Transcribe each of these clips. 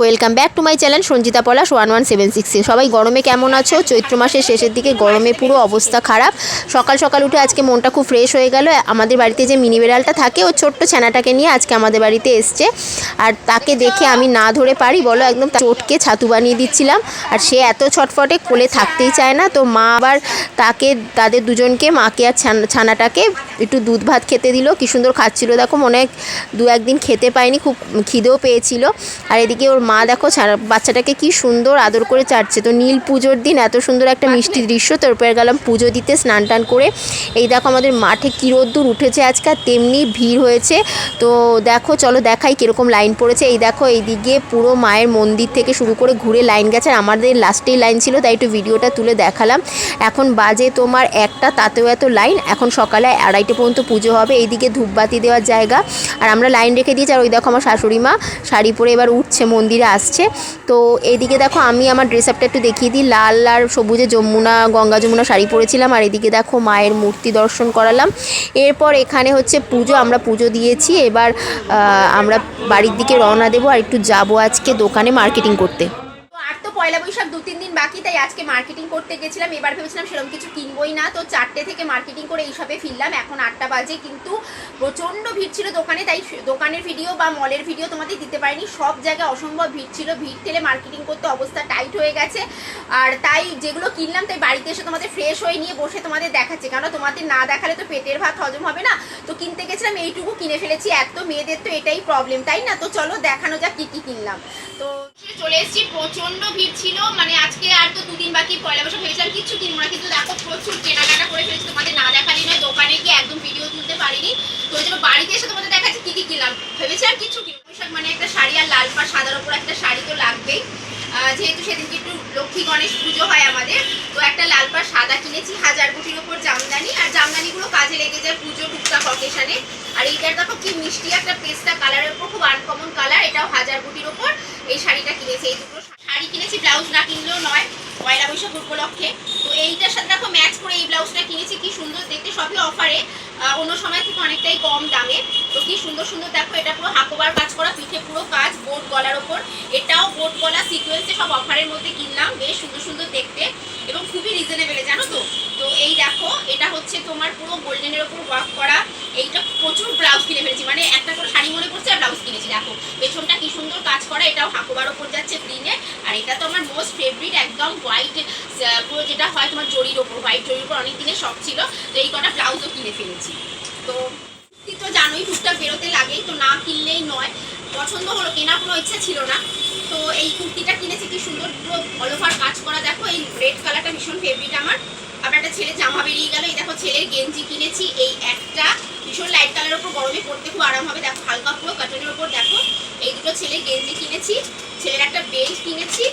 Welcome back to my channel Sanjita Palash one one seven six সবাই গরমে কেমন আছো? চৈত্র মাসের শেষের দিকে গরমে পুরো অবস্থা খারাপ। সকাল সকাল উঠে আজকে মনটা খুব ফ্রেশ হয়ে গেল। আমাদের বাড়িতে যে মিনি বেড়ালটা থাকে, ও ছোট্ট ছানাটাকে নিয়ে আজকে আমাদের বাড়িতে এসছে। আর তাকে দেখে আমি না ধরে পারি, বলো একদম চটকে ছাতু বানিয়ে দিচ্ছিলাম। আর সে এত ছটফটে কোলে থাকতেই চায় না। তো মা আবার তাকে, তাদের দুজনকে, মাকে আর ছানাটাকে একটু দুধ ভাত খেতে দিল। কি সুন্দর খাচ্ছিল। দেখো, মনে হয় দু একদিন খেতে পায়নি, খুব খিদেও পেয়েছিল। আর এদিকে ওর মা, দেখো বাচ্চাটাকে কি সুন্দর আদর করে চাটছে। তো নীল পুজোর দিন এত সুন্দর একটা মিষ্টি দৃশ্য তারপরে গেলাম পুজো দিতে স্নান টান করে। এই দেখো, আমাদের মাঠে কী রোদ্দুর উঠেছে আজকাল তেমনি ভিড় হয়েছে। তো দেখো, চলো দেখাই কীরকম লাইন পড়েছে। এই দেখো, এইদিকে পুরো মায়ের মন্দির থেকে শুরু করে ঘুরে লাইন গেছে, আর আমাদের লাস্টেই লাইন ছিল, তাই একটু ভিডিওটা তুলে দেখালাম। এখন বাজে তোমার একটা, তাতেও এত লাইন। এখন সকালে আড়াইটে পর্যন্ত পুজো হবে, এইদিকে ধূপবাতি দেওয়ার জায়গা। আর আমরা লাইন রেখে দিয়েছি, আর ওই দেখো আমার শাশুড়ি মা শাড়ি পরে এবার উঠছে, মন্দিরে আসছে। তো এইদিকে দেখো আমি আমার ড্রেস আপটা একটু দেখিয়ে দিই, লাল আর সবুজে যমুনা, গঙ্গা যমুনা শাড়ি পরেছিলাম, আর এদিকে দেখো মায়ের মূর্তি দর্শন করালাম। এরপর এখানে হচ্ছে পুজো, আমরা পুজো দিয়েছি, এবার আমরা বাড়ির দিকে রওনা দেবো, আর একটু যাব আজকে দোকানে মার্কেটিং করতে। পয়লা বৈশাখ দু, তিন দিন বাকি, তাই আজকে মার্কেটিং করতে গেছিলাম। এবার ভেবেছিলাম সেরকম কিছু কিনবই না। তো চারটে থেকে মার্কেটিং করে এইসবে ফিরলাম। এখন আটটা বাজে, কিন্তু প্রচণ্ড ভিড় ছিল দোকানে, তাই দোকানের ভিডিও বা মলের ভিডিও তোমাদের দিতে পারিনি। সব জায়গায় অসম্ভব ভিড় ছিল। ভিড় ঠেলে মার্কেটিং করতে অবস্থা টাইট হয়ে গেছে। আর তাই যেগুলো কিনলাম, তাই বাড়িতে এসে তোমাদের ফ্রেশ হয়ে নিয়ে বসে তোমাদের দেখাচ্ছে। কেন তোমাদের না দেখালে তো পেটের ভাত হজম হবে না। তো কিনতে গেছিলাম, এইটুকু কিনে ফেলেছি। এত মেয়েদের তো এটাই প্রবলেম তাই না? তো চলো দেখানো যাক কি কি কিনলাম। তো চলে এসেছি। প্রচণ্ড ভিড় ছিল মানে আজকে আর তো দুদিন বাকি, পয়লা বৈশাখ ভেবেছিলাম কিছু কিনবো না কিন্তু দেখো প্রচুর কেনাকাটা করে ফেলেছি, তোমাদের না দেখালি নয়, দোকানে গিয়ে একদম ভিডিও তুলতে পারিনি। তো ওই জন্য বাড়িতে এসে তোমাদের দেখাচ্ছি কি কি কিনলাম। ভেবেছিলাম কিছু কিনবো। বৈশাখ মানে একটা শাড়ি আর লাল পাড় সাদার ওপর একটা শাড়ি তো লাগবেই। যেহেতু সেদিনকে একটু লক্ষ্মী গণেশ পুজো হয় আমাদের, তো একটা লাল পাড় সাদা কিনেছি, হাজার কোটির ওপর জামদানি। আর জামদানিগুলো কাজে লেগে যায় পুজো টুকটাক অকেশনে আর এইটার দেখো কি মিষ্টি একটা পেস্তা কালারের ওপর খুব আনকমন কালার এটাও হাজার কোটির ওপর। এই শাড়িটা কিনেছি, এই দুটো ব্লাউজ না কিনলেও নয়, পয়লা বৈশাখ উপলক্ষে। তো এইটার সাথে দেখো ম্যাচ করে এই ব্লাউজটা কিনেছি, কি সুন্দর দেখতে। সবই অফারে অন্য সময় থেকে অনেকটাই কম দামে। তো কি সুন্দর সুন্দর দেখো, এটা পুরো হাকোবার কাজ করা, পিঠে পুরো কাজ বোট গলার ওপর। এটাও বোট গলা সিকোয়েন্সে সব অফারের মধ্যে কিনলাম, বেশ সুন্দর সুন্দর দেখতে। এবং খুবই রিজনেবলে জানো তো? তো এই দেখো, এটা হচ্ছে তোমার পুরো গোল্ডেনের ওপর ওয়ার্ক করা। এইটা প্রচুর ব্লাউজ কিনে ফেলেছি। মানে একটা করে শাড়ি মনে করছে আর ব্লাউজ কিনেছি। দেখো, পেছনটা কি সুন্দর কাজ করা, এটাও হাকোবার ওপর যাচ্ছে আর এটা তো আমার মোস্ট ফেভারিট একদম হোয়াইট পুরো যেটা হয় তোমার জরির ওপর হোয়াইট জরির ওপর অনেক দিনের শখ ছিল, তো এই কটা ব্লাউজও কিনে ফেলেছি। তো তো জানোই কুর্তা বেরোতে লাগে তো না কিনলেই নয়। পছন্দ হলো কেনা কোনো ইচ্ছা ছিল না। তো এই কুর্তিটা কিনেছি, কি সুন্দর পুরো অল ওভার কাজ করা। দেখো, এই রেড কালারটা ভীষণ ফেভারিট আমার। আবার একটা ছেলে জামা বেরিয়ে ছেলের গেঞ্জি কিনেছি, এই একটা। ভীষণ লাইট কালারের ওপর গরমে পড়তে খুব আরাম হবে। দেখো, হালকা পুরো কাটনের ওপর দেখো, এই দুটো ছেলের গেঞ্জি কিনেছি। ছেলের একটা বেল্ট কিনেছি।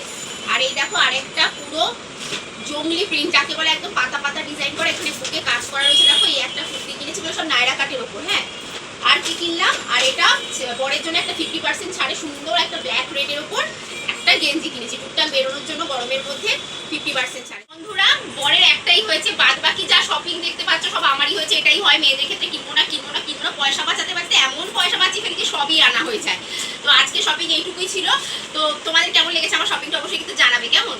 আর এই দেখো, আরেকটা পুরো জঙ্গলি প্রিন্ট যাকে বলে একদম পাতা পাতা ডিজাইন করে, এখানে বুকে কাজ করা রয়েছে। দেখো, এই একটা কুর্তি কিনেছি সব নায়রা কাটের ওপর হ্যাঁ। আর কি কিনলাম? আর এটা বরের জন্য একটা ফিফটি পার্সেন্ট ছাড়ে, সুন্দর একটা ব্ল্যাক রেডের ওপর একটা গেঞ্জি কিনেছি। টুকটাক বেরোনোর জন্য গরমের মধ্যে ফিফটি পার্সেন্ট ছাড়ে। বন্ধুরা, বরের একটাই হয়েছে বাদ বাকি যা শপিং দেখতে পাচ্ছ সব আমারই হয়েছে এটাই হয় মেয়েদের ক্ষেত্রে কিনবো না কিনবো না কিনবো না, পয়সা বাঁচাতে বাঁচাতে এমন পয়সা বাঁচিয়ে ফেলি যে সবই আনা হয়ে যায় তো আজকে শপিং এইটুকুই ছিল। তো তোমাদের কেমন লেগেছে আমার শপিংটা অবশ্যই কিন্তু জানাবে, কেমন?